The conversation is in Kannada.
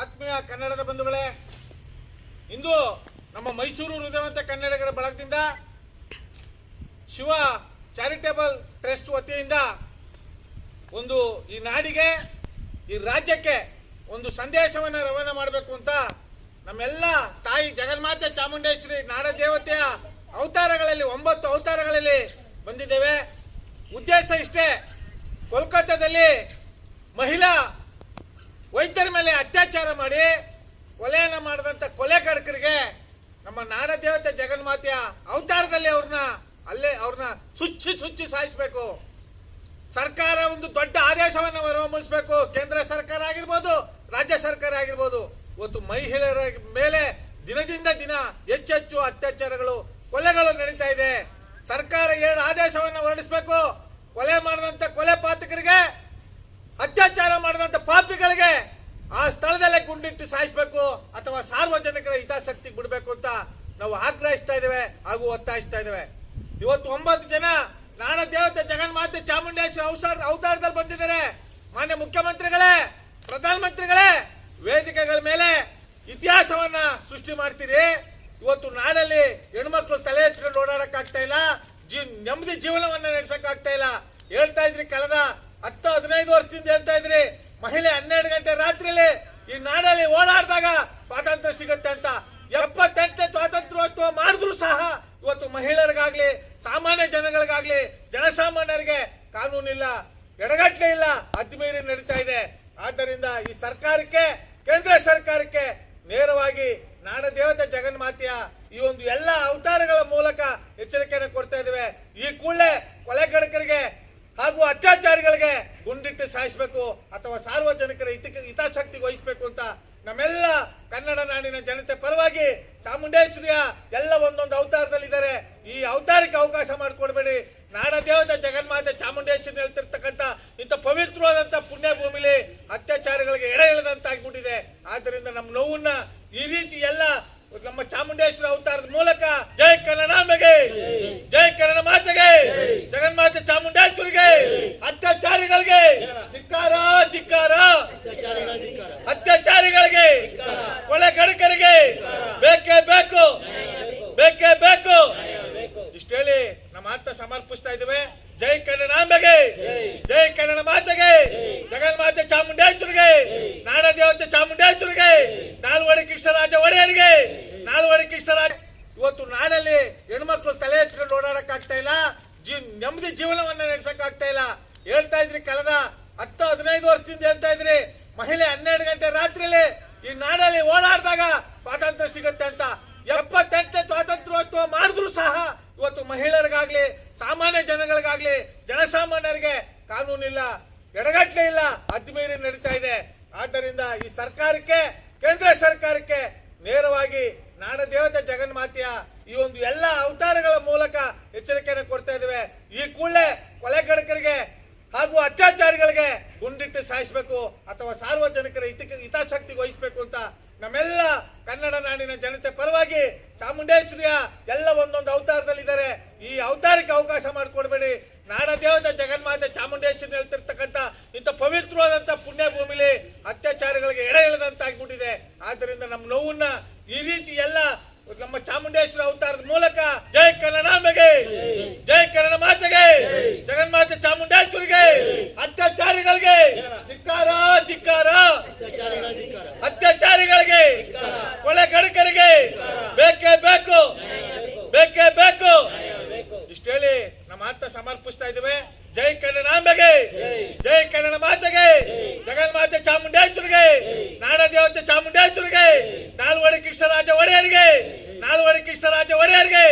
ಆತ್ಮೀಯ ಕನ್ನಡದ ಬಂಧುಗಳೇ, ಇಂದು ನಮ್ಮ ಮೈಸೂರು ಹೃದಯವಂತ ಕನ್ನಡಿಗರ ಬಳಗದಿಂದ ಶಿವ ಚಾರಿಟೇಬಲ್ ಟ್ರಸ್ಟ್ ವತಿಯಿಂದ ಒಂದು ಈ ನಾಡಿಗೆ, ಈ ರಾಜ್ಯಕ್ಕೆ ಒಂದು ಸಂದೇಶವನ್ನು ರವಾನೆ ಮಾಡಬೇಕು ಅಂತ ನಮ್ಮೆಲ್ಲ ತಾಯಿ ಜಗನ್ಮಾತೆ ಚಾಮುಂಡೇಶ್ವರಿ ನಾಡ ದೇವತೆಯ ಅವತಾರಗಳಲ್ಲಿ, ಒಂಬತ್ತು ಅವತಾರಗಳಲ್ಲಿ ಬಂದಿದ್ದೇವೆ. ಉದ್ದೇಶ ಇಷ್ಟೇ ಕೋಲ್ಕತ್ತಾದಲ್ಲಿ ಮಹಿಳಾ ವೈದ್ಯರ ಮೇಲೆ ಅತ್ಯಾಚಾರ ಮಾಡಿ ಕೊಲೆಯನ್ನ ಮಾಡಿದಂತ ಕೊಲೆಗಡಕರಿಗೆ ನಮ್ಮ ನಾಡ ದೇವತೆ ಜಗನ್ಮಾತೆಯ ಅವತಾರದಲ್ಲಿ ಅವ್ರನ್ನ ಅಲ್ಲೇ ಅವ್ರನ್ನ ಸುಚ್ಚಿ ಸುಚ್ಚಿ ಸಾಯಿಸಬೇಕು. ಸರ್ಕಾರ ಒಂದು ದೊಡ್ಡ ಆದೇಶವನ್ನು ಹೊರಹೊಮ್ಮಿಸಬೇಕು. ಕೇಂದ್ರ ಸರ್ಕಾರ ಆಗಿರ್ಬೋದು, ರಾಜ್ಯ ಸರ್ಕಾರ ಆಗಿರ್ಬೋದು. ಇವತ್ತು ಮಹಿಳೆಯರ ಮೇಲೆ ದಿನದಿಂದ ದಿನ ಹೆಚ್ಚೆಚ್ಚು ಅತ್ಯಾಚಾರಗಳು, ಕೊಲೆಗಳು ನಡೀತಾ ಇದೆ. ಸರ್ಕಾರ ಎರಡು ಆದೇಶವನ್ನು ಹೊರಡಿಸಬೇಕು. ಕೊಲೆ ಮಾಡಿದಂತ ಕೊಲೆ ಪಾತಕರಿಗೆ ಆ ಸ್ಥಳದಲ್ಲೇ ಗುಂಡಿಟ್ಟು ಸಾಯಿಸಬೇಕು ಅಥವಾ ಸಾರ್ವಜನಿಕರ ಹಿತಾಸಕ್ತಿ ಬಿಡಬೇಕು ಅಂತ ನಾವು ಆಗ್ರಹಿಸ್ತಾ ಇದ್ದೇವೆ ಹಾಗೂ ಒತ್ತಾಯಿಸ್ತಾ ಇದ್ದೇವೆ. ಇವತ್ತು ಒಂಬತ್ತು ಜನ ನಾನ ದೇವತೆ ಜಗನ್ಮಾತೆ ಚಾಮುಂಡೇಶ್ವರಿ ಅವಸರ ಅವತಾರದಲ್ಲಿ ಬಂದಿದ್ದಾರೆ. ಮಾನ್ಯ ಮುಖ್ಯಮಂತ್ರಿಗಳೇ, ಪ್ರಧಾನಮಂತ್ರಿಗಳೇ, ವೇದಿಕೆಗಳ ಮೇಲೆ ಇತಿಹಾಸವನ್ನ ಸೃಷ್ಟಿ ಮಾಡ್ತೀರಿ. ಇವತ್ತು ನಾಡಲ್ಲಿ ಹೆಣ್ಮಕ್ಳು ತಲೆ ಎತ್ಕೊಂಡು ಓಡಾಡಕ್ ಆಗ್ತಾ ಇಲ್ಲ. ಜೀ, ನೆಮ್ಮದಿ ಜೀವನವನ್ನ ನಡೆಸಕ್ ಆಗ್ತಾ ಇಲ್ಲ. ಹೇಳ್ತಾ ಇದ್ರಿ, ಕಳೆದ ಹತ್ತು ಹದಿನೈದು ವರ್ಷದಿಂದ ಹೇಳ್ತಾ ಇದ್ರಿ ಮಹಿಳೆ ಹನ್ನೆರಡು ಗಂಟೆ ರಾತ್ರಿಯಲ್ಲಿ ಈ ನಾಡಲ್ಲಿ ಓಡಾಡಿದಾಗ ಸ್ವಾತಂತ್ರ್ಯ ಸಿಗುತ್ತೆ ಅಂತ. ಎಪ್ಪತ್ತೆಂಟನೇ ಸ್ವಾತಂತ್ರ್ಯೋತ್ಸವ ಮಾಡಿದ್ರು ಸಹ ಇವತ್ತು ಮಹಿಳೆಯರಿಗಾಗ್ಲಿ, ಸಾಮಾನ್ಯ ಜನಗಳಿಗಾಗ್ಲಿ, ಜನಸಾಮಾನ್ಯರಿಗೆ ಕಾನೂನಿಲ್ಲ ಎಡಗಟ್ಟಲೆ ಇಲ್ಲ ಅದ್ಮೀರಿ ನಡೀತಾ ಇದೆ. ಆದ್ದರಿಂದ ಈ ಸರ್ಕಾರಕ್ಕೆ, ಕೇಂದ್ರ ಸರ್ಕಾರಕ್ಕೆ ನೇರವಾಗಿ ನಾಡ ದೇವತೆ ಜಗನ್ಮಾತೆಯ ಈ ಒಂದು ಎಲ್ಲ ಅವತಾರಗಳ ಮೂಲಕ ಎಚ್ಚರಿಕೆಯನ್ನು ಕೊಡ್ತಾ ಇದ್ದೇವೆ ಈ ಕೂಡಲೇ ಕೊಲೆಗಡಕರಿಗೆ ಹಾಗೂ ಅತ್ಯಾಚಾರಿಗಳಿಗೆ ಗುಂಡಿಟ್ಟು ಸಾಯಿಸಬೇಕು ಅಥವಾ ಸಾರ್ವಜನಿಕರ ಹಿತ ಹಿತಾಸಕ್ತಿಗೆ ವಹಿಸಬೇಕು ಅಂತ ನಮ್ಮೆಲ್ಲ ಕನ್ನಡ ನಾಡಿನ ಜನತೆ ಪರವಾಗಿ ಚಾಮುಂಡೇಶ್ವರಿಯ ಎಲ್ಲ ಒಂದೊಂದು ಅವತಾರದಲ್ಲಿದ್ದಾರೆ. ಈ ಅವತಾರಕ್ಕೆ ಅವಕಾಶ ಮಾಡಿಕೊಡ್ಬೇಡಿ. ನಾಡ ದೇವತೆ ಜಗನ್ಮಾತೆ ಚಾಮುಂಡೇಶ್ವರಿ ಹೇಳ್ತಿರ್ತಕ್ಕಂಥ ಇಂಥ ಪವಿತ್ರವಾದಂಥ ಪುಣ್ಯ ಭೂಮಿಲಿ ಅತ್ಯಾಚಾರಿಗಳಿಗೆ ಎಡೆ ಇಳದಂತಾಗ್ಬಿಟ್ಟಿದೆ ಆದ್ದರಿಂದ ನಮ್ಮ ನೋವನ್ನ ಈ ರೀತಿ ಎಲ್ಲ ನಮ್ಮ ಚಾಮುಂಡೇಶ್ವರಿ ಅವತಾರದ ಮೂಲಕ ಜೈ ಕನ್ನಡಾಂಬೆಗೆ ಜೈ ಕನ್ನಡ ಮಾತೆಗೆ. ಜಗನ್ಮಾತೆ ಚಾಮುಂಡೇಶ್ವರಿಗೆ. ಅತ್ಯಾಚಾರಿಗಳಿಗೆ ಧಿಕ್ಕಾರ ಧಿಕ್ಕಾರ ಅತ್ಯಾಚಾರಿಗಳಿಗೆ ಕೊಲೆ ಗಡಕರಿಗೆ ಬೇಕೇ ಬೇಕು ಬೇಕೇ ಬೇಕು ಇಷ್ಟೇಳಿ ನಮ್ಮ ಆತ ಸಮರ್ಪಿಸ್ತಾ ಇದ್ದೇವೆ ಜೈ ಕನ್ನಡಾಂಬೆಗೆ ಜೈ ಕನ್ನಡ ಮಾತೆಗೆ ಜಗನ್ಮಾತೆ ಚಾಮುಂಡೇಶ್ವರಿಗೆ ನಾಡ ದೇವತೆ ಚಾಮುಂಡೇಶ್ವರಿಗೆ, ನಾಲ್ವಡಿ ಕೃಷ್ಣರಾಜ ಒಡೆಯರಿಗೆ, ನಾಲ್ವಡಿ ಕೃಷ್ಣರಾಜ ಇವತ್ತು ನಾಡಲ್ಲಿ ಹೆಣ್ಮಕ್ಳು ತಲೆ ಎತ್ಕೊಂಡು ಓಡಾಡಕ್ ಆಗ್ತಾ ಇಲ್ಲ. ಜೀ ನೆಮ್ಮದಿ ಜೀವನವನ್ನ ನಡೆಸಕ್ ಆಗ್ತಾ ಇಲ್ಲ. ಹೇಳ್ತಾ ಇದ್ರಿ ಕಳೆದ ಹತ್ತು, ಹದಿನೈದು ವರ್ಷದಿಂದ ಹೇಳ್ತಾ ಇದ್ರಿ. ಮಹಿಳೆ ಹನ್ನೆರಡು ಗಂಟೆ ರಾತ್ರಿಲಿ ಈ ನಾಡಲ್ಲಿ ಓಡಾಡಿದಾಗ ಸ್ವಾತಂತ್ರ್ಯ ಸಿಗುತ್ತೆ ಅಂತ. ಎಪ್ಪತ್ತೆಂಟನೇ ಸ್ವಾತಂತ್ರ್ಯೋತ್ಸವ ಮಾಡಿದ್ರು ಸಹ ಇವತ್ತು ಮಹಿಳೆಯರಿಗಾಗ್ಲಿ, ಸಾಮಾನ್ಯ ಜನಗಳಿಗಾಗ್ಲಿ, ಜನಸಾಮಾನ್ಯರಿಗೆ ಕಾನೂನಿಲ್ಲ. ಎಡಗಟ್ಲೆ ಇಲ್ಲ ಅದ್ಮೀರಿ ನಡೀತಾ ಇದೆ. ಆದ್ದರಿಂದ ಈ ಸರ್ಕಾರಕ್ಕೆ, ಕೇಂದ್ರ ಸರ್ಕಾರಕ್ಕೆ ನೇರವಾಗಿ ನಾಡ ದೇವತೆ ಜಗನ್ಮಾತೆಯ ಈ ಒಂದು ಎಲ್ಲ ಅವತಾರಗಳ ಮೂಲಕ ಎಚ್ಚರಿಕೆಯನ್ನು ಕೊಡ್ತಾ ಇದ್ದೇವೆ. ಈ ಕೂಡಲೇ ಕೊಲೆಗಡಕರಿಗೆ ಹಾಗೂ ಅತ್ಯಾಚಾರಿಗಳಿಗೆ ಗುಂಡಿಟ್ಟು ಸಾಯಿಸಬೇಕು ಅಥವಾ ಸಾರ್ವಜನಿಕರ ಹಿತ, ಹಿತಾಸಕ್ತಿ ವಹಿಸಬೇಕು ಅಂತ ನಮ್ಮೆಲ್ಲ ಕನ್ನಡ ನಾಡಿನ ಜನತೆ ಪರವಾಗಿ ಚಾಮುಂಡೇಶ್ವರಿಯ ಎಲ್ಲ ಒಂದೊಂದು ಅವತಾರದಲ್ಲಿ ಇದ್ದಾರೆ ಈ ಅವತಾರಕ್ಕೆ ಅವಕಾಶ ಮಾಡಿಕೊಡ್ಬೇಡಿ. ನಾಡ ದೇವತೆ ಜಗನ್ಮಾತೆ ಚಾಮುಂಡೇಶ್ವರಿ ಹೇಳ್ತಿರ್ತಕ್ಕಂಥ ಇಂಥ ಪವಿತ್ರವಾದಂಥ ಪುಣ್ಯ ಭೂಮಿಲಿ ಅತ್ಯಾಚಾರಿಗಳಿಗೆ ಎಡೆ ಇಳದಂತಾಗ್ಬಿಟ್ಟಿದೆ ಆದ್ದರಿಂದ ನಮ್ಮ ನೋವನ್ನ ಈ ರೀತಿ ಎಲ್ಲ ನಮ್ಮ ಚಾಮುಂಡೇಶ್ವರ ಅವತಾರದ ಮೂಲಕ ಜೈ ಕನ್ನಡಾಂಬೆಗೆ ಜೈ ಕನ್ನಡ ಮಾತೆಗೆ ಜಗನ್ಮಾತೆ ಚಾಮುಂಡೇಶ್ವರಿಗೆ, ಅತ್ಯಾಚಾರಿಗಳಿಗೆ ಧಿಕ್ಕಾರ ಧಿಕ್ಕಾರ, ಅತ್ಯಾಚಾರಿಗಳಿಗೆ ಕೊಳೆ ಗಡಕರಿಗೆ ಬೇಕೇ ಬೇಕು ಬೇಕೇ ಬೇಕು. ಇಷ್ಟೇಳಿ ನಮ್ಮ ಆತ್ಮ ಸಮರ್ಪಿಸ್ತಾ ಇದ್ದೇವೆ ಜೈ ಕನ್ನಡಾಂಬೆಗೆ ಜೈ ಕನ್ನಡ ಮಾತೆಗೆ ಜಗನ್ಮಾತೆ ಚಾಮುಂಡೇಶ್ವರಿಗೆ ನಾಡ ದೇವತೆ ಚಾಮುಂಡೇಶ್ವರಿಗೆ ನಾಲ್ವಡಿ ಕೃಷ್ಣರಾಜ ಒಡೆಯರಿಗೆ ನಾಲ್ವಡಿ ಕೃಷ್ಣರಾಜ ಒಡೆಯರಿಗೆ.